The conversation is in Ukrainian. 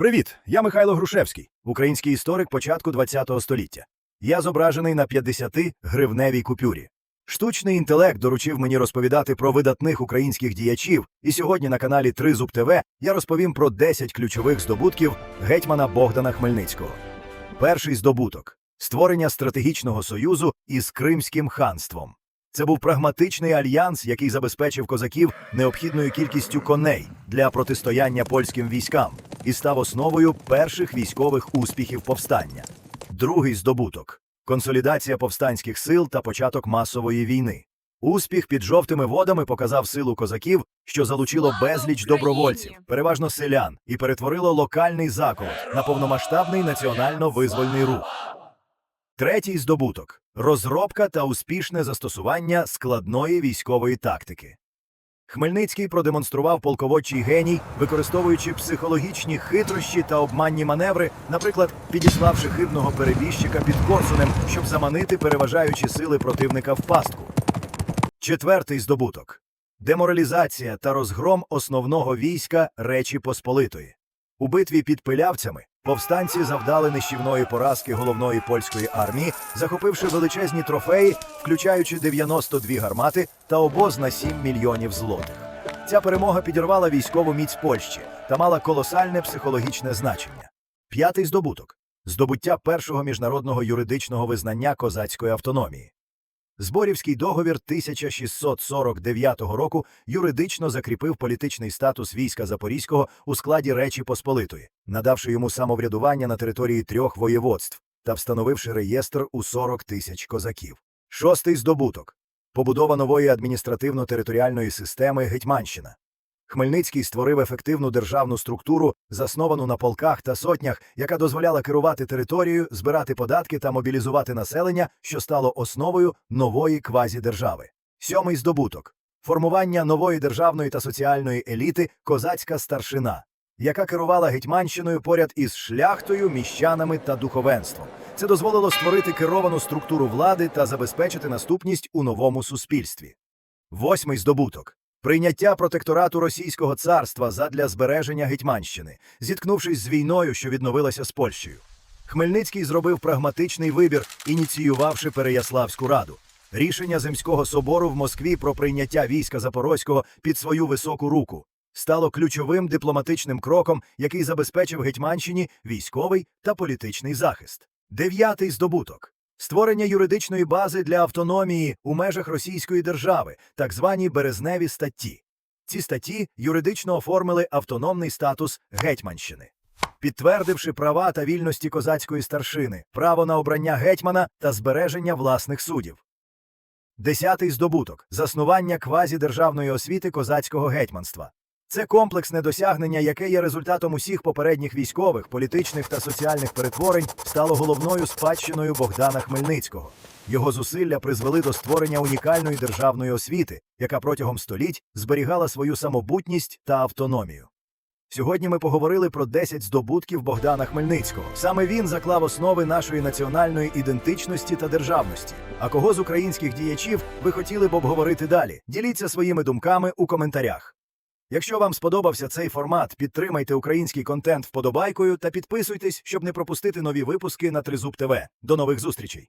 Привіт, я Михайло Грушевський, український історик початку ХХ століття. Я зображений на 50-гривневій купюрі. Штучний інтелект доручив мені розповідати про видатних українських діячів, і сьогодні на каналі Тризуб ТВ я розповім про 10 ключових здобутків гетьмана Богдана Хмельницького. Перший здобуток створення стратегічного союзу із Кримським ханством. Це був прагматичний альянс, який забезпечив козаків необхідною кількістю коней для протистояння польським військам і став основою перших військових успіхів повстання. Другий здобуток консолідація повстанських сил та початок масової війни. Успіх під жовтими водами показав силу козаків, що залучило безліч добровольців, переважно селян, і перетворило локальний заколот на повномасштабний національно-визвольний рух. Третій здобуток розробка та успішне застосування складної військової тактики. Хмельницький продемонстрував полководчий геній, використовуючи психологічні хитрощі та обманні маневри, наприклад, підіславши хибного перебіжчика під Корсунем, щоб заманити переважаючі сили противника в пастку. Четвертий здобуток деморалізація та розгром основного війська Речі Посполитої. У битві під пилявцями повстанці завдали нищівної поразки головної польської армії, захопивши величезні трофеї, включаючи 92 гармати та обоз на 7 мільйонів злотих. Ця перемога підірвала військову міць Польщі та мала колосальне психологічне значення. П'ятий здобуток здобуття першого міжнародного юридичного визнання козацької автономії. Зборівський договір 1649 року юридично закріпив політичний статус війська Запорізького у складі Речі Посполитої, надавши йому самоврядування на території трьох воєводств та встановивши реєстр у 40 тисяч козаків. Шостий здобуток побудова нової адміністративно-територіальної системи Гетьманщина. Хмельницький створив ефективну державну структуру, засновану на полках та сотнях, яка дозволяла керувати територією, збирати податки та мобілізувати населення, що стало основою нової квазідержави. Сьомий здобуток формування нової державної та соціальної еліти козацька старшина, яка керувала Гетьманщиною поряд із шляхтою, міщанами та духовенством. Це дозволило створити керовану структуру влади та забезпечити наступність у новому суспільстві. Восьмий здобуток. Прийняття протекторату Російського царства задля збереження Гетьманщини, зіткнувшись з війною, що відновилася з Польщею. Хмельницький зробив прагматичний вибір, ініціювавши Переяславську раду. Рішення Земського собору в Москві про прийняття війська Запорозького під свою високу руку стало ключовим дипломатичним кроком, який забезпечив Гетьманщині військовий та політичний захист. Дев'ятий здобуток. Створення юридичної бази для автономії у межах Російської держави, так звані березневі статті. Ці статті юридично оформили автономний статус Гетьманщини, підтвердивши права та вільності козацької старшини, право на обрання гетьмана та збереження власних суддів. Десятий здобуток заснування квазідержавної освіти козацького гетьманства. Це комплексне досягнення, яке є результатом усіх попередніх військових, політичних та соціальних перетворень, стало головною спадщиною Богдана Хмельницького. Його зусилля призвели до створення унікальної державної освіти, яка протягом століть зберігала свою самобутність та автономію. Сьогодні ми поговорили про 10 здобутків Богдана Хмельницького. Саме він заклав основи нашої національної ідентичності та державності. А кого з українських діячів ви хотіли б обговорити далі? Діліться своїми думками у коментарях. Якщо вам сподобався цей формат, підтримайте український контент вподобайкою та підписуйтесь, щоб не пропустити нові випуски на Тризуб ТВ. До нових зустрічей!